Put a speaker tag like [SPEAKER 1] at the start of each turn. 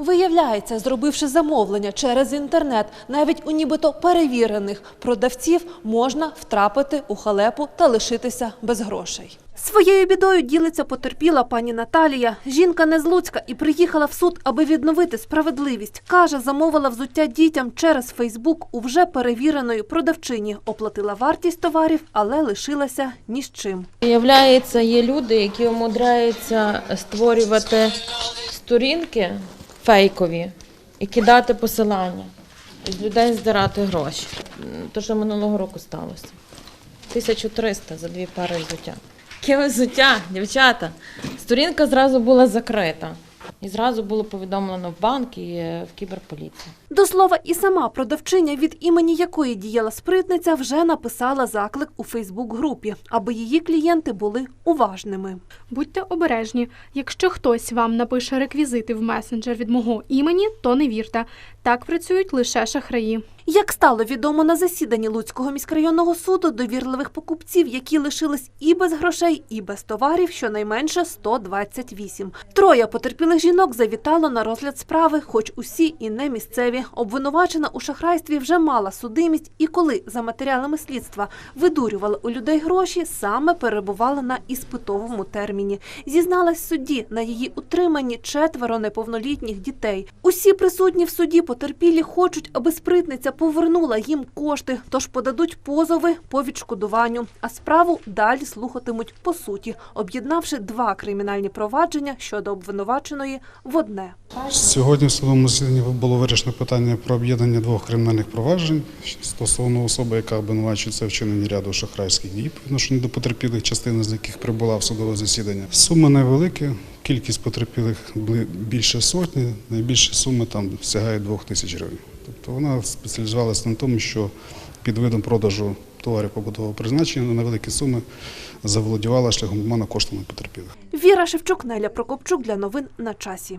[SPEAKER 1] Виявляється, зробивши замовлення через інтернет, навіть у нібито перевірених продавців можна втрапити у халепу та лишитися без грошей. Своєю бідою ділиться потерпіла пані Наталія. Жінка не з Луцька і приїхала в суд, аби відновити справедливість. Каже, замовила взуття дітям через Фейсбук у вже перевіреної продавчині. Оплатила вартість товарів, але лишилася ні з чим.
[SPEAKER 2] Виявляється, є люди, які умудряються створювати сторінки фейкові і кидати посилання, і з людей здирати гроші. Те, що минулого року сталося. 1300 за дві пари взуття. Яке взуття, дівчата. Сторінка зразу була закрита. І зразу було повідомлено в банк і е, в кіберполіцію.
[SPEAKER 1] До слова, і сама продавчиня, від імені якої діяла спритниця, вже написала заклик у Фейсбук-групі, аби її клієнти були уважними.
[SPEAKER 3] Будьте обережні. Якщо хтось вам напише реквізити в месенджер від мого імені, то не вірте. Так працюють лише шахраї.
[SPEAKER 1] Як стало відомо на засіданні Луцького міськрайонного суду, довірливих покупців, які лишились і без грошей, і без товарів, щонайменше 128. Троє потерпілих жінок завітало на розгляд справи, хоч усі і не місцеві. Обвинувачена у шахрайстві вже мала судимість, і коли за матеріалами слідства видурювали у людей гроші, саме перебувала на іспитовому терміні. Зізналась судді на її утриманні четверо неповнолітніх дітей. Усі присутні в суді потерпілі хочуть, аби спритниця повернула їм кошти, тож подадуть позови по відшкодуванню. А справу далі слухатимуть по суті, об'єднавши два кримінальні провадження щодо обвинуваченої в одне.
[SPEAKER 4] Сьогодні в судовому засіданні було вирішено питання про об'єднання двох кримінальних проваджень стосовно особи, яка обвинувачується в вчиненні ряду шахрайських дій по відношенню до потерпілих, частина з яких прибула в судове засідання. Суми невеликі, кількість потерпілих більше сотні, найбільші суми там сягають двох тисяч гривень. Тобто вона спеціалізувалася на тому, що під видом продажу товарів побутового призначення на невеликі суми заволодівала шляхом обману коштами потерпілих.
[SPEAKER 1] Віра Шевчук, Неля Прокопчук для новин на часі.